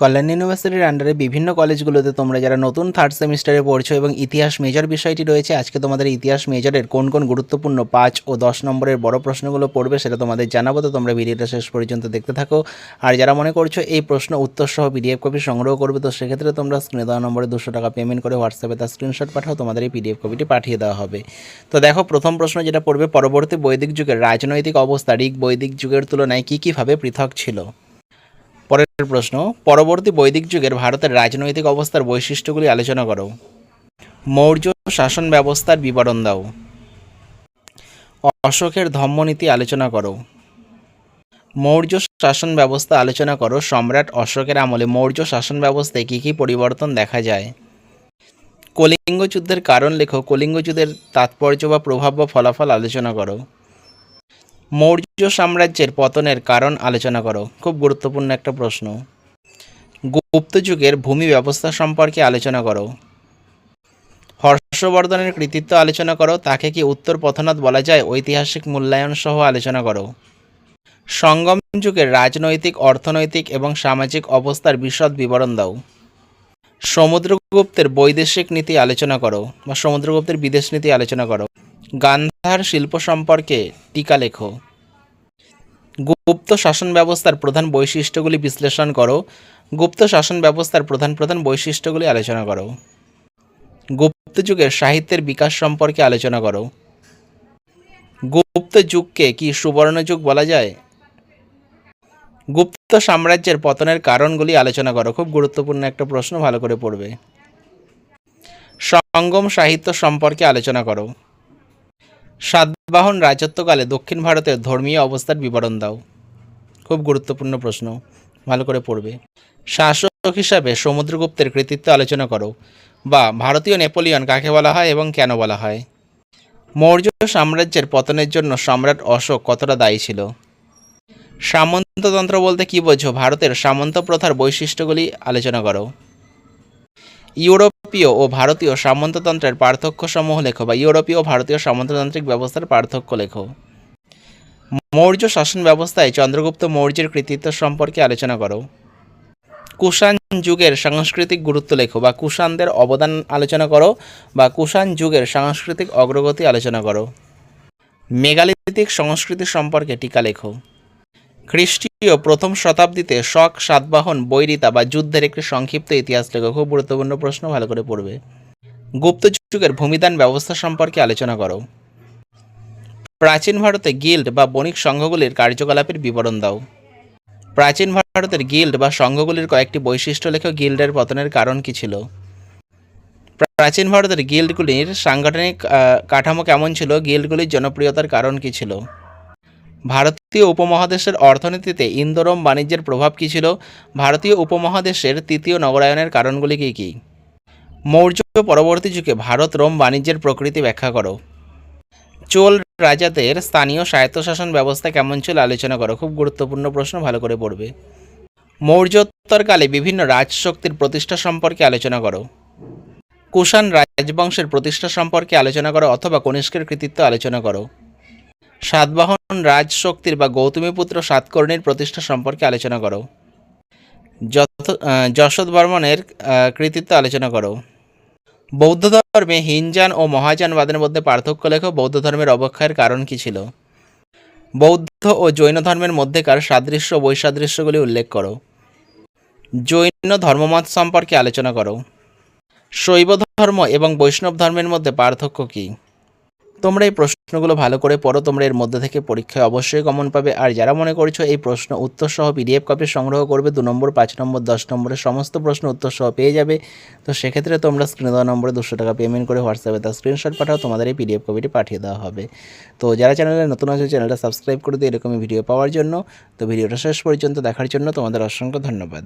কল্যাণ ইউনিভার্সিটির আন্ডারে বিভিন্ন কলেজগুলোতে তোমরা যারা নতুন থার্ড সেমিস্টারে পড়ছো এবং ইতিহাস মেজর বিষয়টি রয়েছে, আজকে তোমাদের ইতিহাস মেজরের কোন কোন গুরুত্বপূর্ণ পাঁচ ও দশ নম্বরের বড় প্রশ্নগুলো পড়বে সেটা তোমাদের জানাব। তো তোমরা ভিডিওটা শেষ পর্যন্ত দেখতে থাকো। আর যারা মনে করছ এই প্রশ্ন উত্তর সহ পিডিএফ কপি সংগ্রহ করবে, তো সেক্ষেত্রে তোমরা স্ক্রিনে দেওয়া নম্বরে দুশো টাকা পেমেন্ট করে হোয়াটসঅ্যাপে তার স্ক্রিনশট পাঠাও, তোমাদের এই পিডিএফ কপিটি পাঠিয়ে দেওয়া হবে। তো দেখো, প্রথম প্রশ্ন যেটা পড়বে, পরবর্তী বৈদিক যুগের রাজনৈতিক অবস্থা ঋক বৈদিক যুগের তুলনায় কী কীভাবে পৃথক ছিল? পরের প্রশ্ন, পরবর্তী বৈদিক যুগের ভারতের রাজনৈতিক অবস্থার বৈশিষ্ট্যগুলি আলোচনা করো। মৌর্য শাসন ব্যবস্থার বিবরণ দাও। অশোকের ধম্মনীতি আলোচনা করো। মৌর্য শাসন ব্যবস্থা আলোচনা করো। সম্রাট অশোকের আমলে মৌর্য শাসন ব্যবস্থায় কী কী পরিবর্তন দেখা যায়? কলিঙ্গ যুদ্ধের কারণ লেখো। কলিঙ্গ যুদ্ধের তাৎপর্য বা প্রভাব বা ফলাফল আলোচনা করো। মৌর্য সাম্রাজ্যের পতনের কারণ আলোচনা করো। খুব গুরুত্বপূর্ণ একটা প্রশ্ন। গুপ্ত যুগের ভূমি ব্যবস্থা সম্পর্কে আলোচনা করো। হর্ষবর্ধনের কৃতিত্ব আলোচনা করো, তাকে কি উত্তর পথনাথ বলা যায়? ঐতিহাসিক মূল্যায়ন সহ আলোচনা করো। সঙ্গম যুগের রাজনৈতিক, অর্থনৈতিক এবং সামাজিক অবস্থার বিশদ বিবরণ দাও। সমুদ্রগুপ্তের বৈদেশিক নীতি আলোচনা করো বা সমুদ্রগুপ্তের বিদেশ নীতি আলোচনা করো। গান্ধার শিল্প সম্পর্কে টিকা লেখো। গুপ্ত শাসন ব্যবস্থার প্রধান বৈশিষ্ট্যগুলি বিশ্লেষণ করো। গুপ্ত শাসন ব্যবস্থার প্রধান প্রধান বৈশিষ্ট্যগুলি আলোচনা করো। গুপ্ত যুগের সাহিত্যের বিকাশ সম্পর্কে আলোচনা করো। গুপ্ত যুগকে কি সুবর্ণ যুগ বলা যায়? গুপ্ত সাম্রাজ্যের পতনের কারণগুলি আলোচনা করো। খুব গুরুত্বপূর্ণ একটা প্রশ্ন, ভালো করে পড়বে। সঙ্গম সাহিত্য সম্পর্কে আলোচনা করো। সাতবাহন রাজত্বকালে দক্ষিণ ভারতের ধর্মীয় অবস্থার বিবরণ দাও। খুব গুরুত্বপূর্ণ প্রশ্ন। ভালো করে পড়বে। শাসক হিসাবে সমুদ্রগুপ্তের কৃতিত্ব আলোচনা করো বা ভারতীয় নেপোলিয়ন কাকে বলা হয় এবং কেন বলা হয়? মৌর্য সাম্রাজ্যের পতনের জন্য সম্রাট অশোক কতটা দায়ী ছিল? সামন্ততন্ত্র বলতে কী বোঝো? ভারতের সামন্ত প্রথার বৈশিষ্ট্যগুলি আলোচনা করো। ইউরোপীয় ও ভারতীয় সামন্ততন্ত্রের পার্থক্য সমূহ লেখো বা ইউরোপীয় ও ভারতীয় সামন্ততান্ত্রিক ব্যবস্থার পার্থক্য লেখো। মৌর্য শাসন ব্যবস্থায় চন্দ্রগুপ্ত মৌর্যের কৃতিত্ব সম্পর্কে আলোচনা করো। কুষাণ যুগের সাংস্কৃতিক গুরুত্ব লেখো বা কুষাণদের অবদান আলোচনা করো বা কুষাণ যুগের সাংস্কৃতিক অগ্রগতি আলোচনা করো। মেগালিথিক সংস্কৃতি সম্পর্কে টিকা লেখো। খ্রিস্টীয় প্রথম শতাব্দীতে শক, সাতবাহন, বৈরিতা বা যুদ্ধের একটি সংক্ষিপ্ত ইতিহাস লেখো খুব গুরুত্বপূর্ণ প্রশ্ন ভালো করে পড়বে। গুপ্ত যুগের ভূমিদান ব্যবস্থা সম্পর্কে আলোচনা করো। প্রাচীন ভারতে গিল্ড বা বণিক সংঘগুলির কার্যকলাপের বিবরণ দাও। প্রাচীন ভারতের গিল্ড বা সংঘগুলির কয়েকটি বৈশিষ্ট্য লেখো, গিল্ডের পতনের কারণ কী ছিল? প্রাচীন ভারতের গিল্ডগুলির সাংগঠনিক কাঠামো কেমন ছিল? গিল্ডগুলির জনপ্রিয়তার কারণ কী ছিল? ভারতীয় উপমহাদেশের অর্থনীতিতে ইন্দোরম বাণিজ্যের প্রভাব কী ছিল? ভারতীয় উপমহাদেশের তৃতীয় নগরায়নের কারণগুলি কী কী? মৌর্য পরবর্তী যুগে ভারত রোম বাণিজ্যের প্রকৃতি ব্যাখ্যা করো। চোল রাজাদের স্থানীয় স্বায়ত্তশাসন ব্যবস্থা কেমন ছিল আলোচনা করো। খুব গুরুত্বপূর্ণ প্রশ্ন, ভালো করে পড়বে। মৌর্যোত্তরকালে বিভিন্ন রাজশক্তির প্রতিষ্ঠা সম্পর্কে আলোচনা করো। কুষাণ রাজবংশের প্রতিষ্ঠা সম্পর্কে আলোচনা করো অথবা কনিষ্কের কৃতিত্ব আলোচনা করো। সাতবাহন রাজশক্তির বা গৌতমীপুত্র সাতকর্ণীর প্রতিষ্ঠা সম্পর্কে আলোচনা করো। যথ যশোদ বর্মনের কৃতিত্ব আলোচনা করো। বৌদ্ধ ধর্মে হিনজান ও মহাযানবাদের মধ্যে পার্থক্য লেখো, বৌদ্ধ ধর্মের অবক্ষয়ের কারণ কী ছিল? বৌদ্ধ ও জৈন ধর্মের মধ্যেকার সাদৃশ্য বৈসাদৃশ্যগুলি উল্লেখ করো। জৈন ধর্মমত সম্পর্কে আলোচনা করো। শৈব ধর্ম এবং বৈষ্ণব ধর্মের মধ্যে পার্থক্য কী? তোমরা এই প্রশ্নগুলো ভালো করে পড়ো, তোমরা এর মধ্যে থেকে পরীক্ষায় অবশ্যই কমন পাবে। আর যারা মনে করছ এই প্রশ্ন উত্তর সহ পিডিএফ কপি সংগ্রহ করবে, দু নম্বর, পাঁচ নম্বর, দশ নম্বরের সমস্ত প্রশ্ন উত্তর সহ পেয়ে যাবে। তো সেক্ষেত্রে তোমরা স্ক্রিনে দেওয়া নম্বরে দুশো টাকা পেমেন্ট করে হোয়াটসঅ্যাপে তার স্ক্রিনশট পাঠাও, তোমাদের এই পিডিএফ কপিটি পাঠিয়ে দেওয়া হবে। তো যারা চ্যানেলে নতুন আছে চ্যানেলটা সাবস্ক্রাইব করে দিও, এরকমই ভিডিও পাওয়ার জন্য। তো ভিডিওটা শেষ পর্যন্ত দেখার জন্য তোমাদের অসংখ্য ধন্যবাদ।